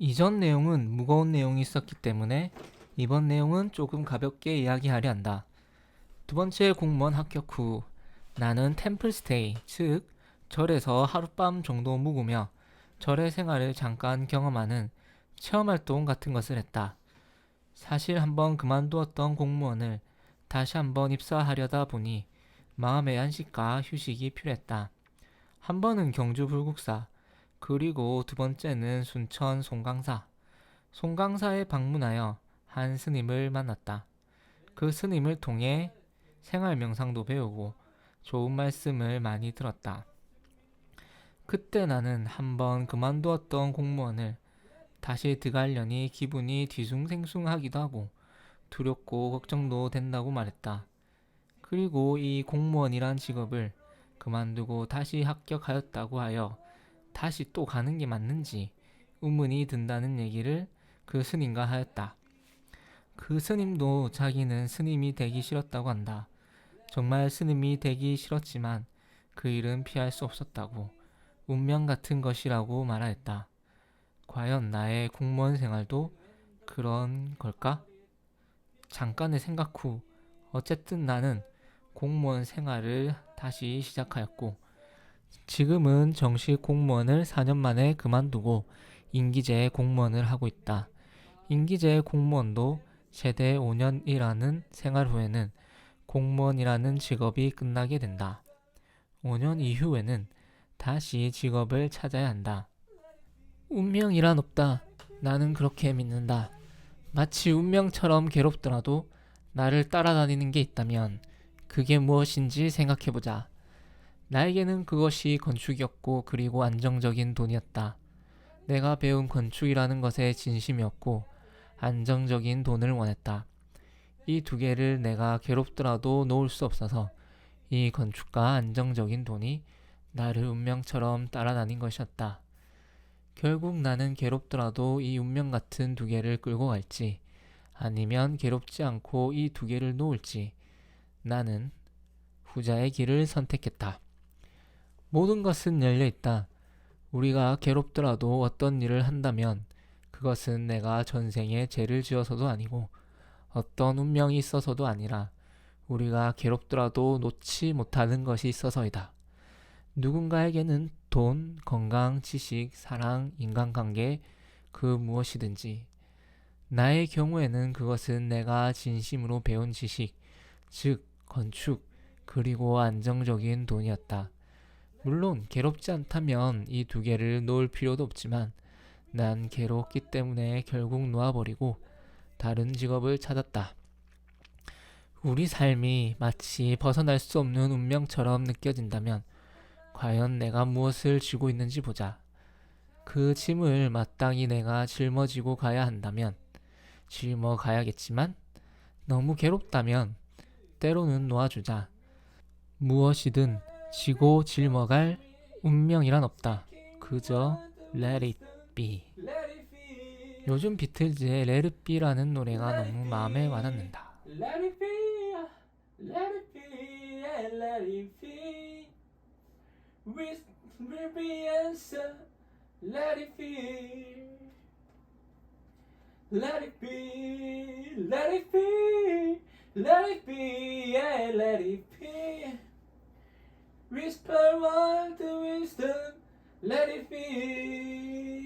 이전 내용은 무거운 내용이 있었기 때문에 이번 내용은 조금 가볍게 이야기하려 한다. 두 번째 공무원 합격 후 나는 템플 스테이, 즉 절에서 하룻밤 정도 묵으며 절의 생활을 잠깐 경험하는 체험 활동 같은 것을 했다. 사실 한번 그만두었던 공무원을 다시 한번 입사하려다 보니 마음의 안식과 휴식이 필요했다. 한 번은 경주 불국사, 그리고 두 번째는 순천 송강사. 송강사에 방문하여 한 스님을 만났다. 그 스님을 통해 생활 명상도 배우고 좋은 말씀을 많이 들었다. 그때 나는 한번 그만두었던 공무원을 다시 들어가려니 기분이 뒤숭생숭하기도 하고 두렵고 걱정도 된다고 말했다. 그리고 이 공무원이란 직업을 그만두고 다시 합격하였다고 하여 다시 또 가는 게 맞는지 의문이 든다는 얘기를 그 스님과 하였다. 그 스님도 자기는 스님이 되기 싫었다고 한다. 정말 스님이 되기 싫었지만 그 일은 피할 수 없었다고 운명 같은 것이라고 말하였다. 과연 나의 공무원 생활도 그런 걸까? 잠깐의 생각 후 어쨌든 나는 공무원 생활을 다시 시작하였고 지금은 정식 공무원을 4년 만에 그만두고 임기제 공무원을 하고 있다. 임기제 공무원도 최대 5년 일하는 생활 후에는 공무원이라는 직업이 끝나게 된다. 5년 이후에는 다시 직업을 찾아야 한다. 운명이란 없다. 나는 그렇게 믿는다. 마치 운명처럼 괴롭더라도 나를 따라다니는 게 있다면 그게 무엇인지 생각해보자. 나에게는 그것이 건축이었고 그리고 안정적인 돈이었다. 내가 배운 건축이라는 것에 진심이었고 안정적인 돈을 원했다. 이 두 개를 내가 괴롭더라도 놓을 수 없어서 이 건축과 안정적인 돈이 나를 운명처럼 따라다닌 것이었다. 결국 나는 괴롭더라도 이 운명 같은 두 개를 끌고 갈지 아니면 괴롭지 않고 이 두 개를 놓을지 나는 후자의 길을 선택했다. 모든 것은 열려 있다. 우리가 괴롭더라도 어떤 일을 한다면 그것은 내가 전생에 죄를 지어서도 아니고 어떤 운명이 있어서도 아니라 우리가 괴롭더라도 놓지 못하는 것이 있어서이다. 누군가에게는 돈, 건강, 지식, 사랑, 인간관계, 그 무엇이든지. 나의 경우에는 그것은 내가 진심으로 배운 지식, 즉, 건축, 그리고 안정적인 돈이었다. 물론 괴롭지 않다면 이 두 개를 놓을 필요도 없지만 난 괴롭기 때문에 결국 놓아버리고 다른 직업을 찾았다. 우리 삶이 마치 벗어날 수 없는 운명처럼 느껴진다면 과연 내가 무엇을 쥐고 있는지 보자. 그 짐을 마땅히 내가 짊어지고 가야 한다면 짊어 가야겠지만 너무 괴롭다면 때로는 놓아주자. 무엇이든 지고 짊어갈 운명이란 없다. 그저 let it be. 요즘 비틀즈의 let it be라는 노래가 너무 마음에 와닿는다. Let it be, let it be, and let it be. With will be answer, let it be. Let it be, let it be, let it be, yeah, let it be. Whisper word to wisdom, let it be.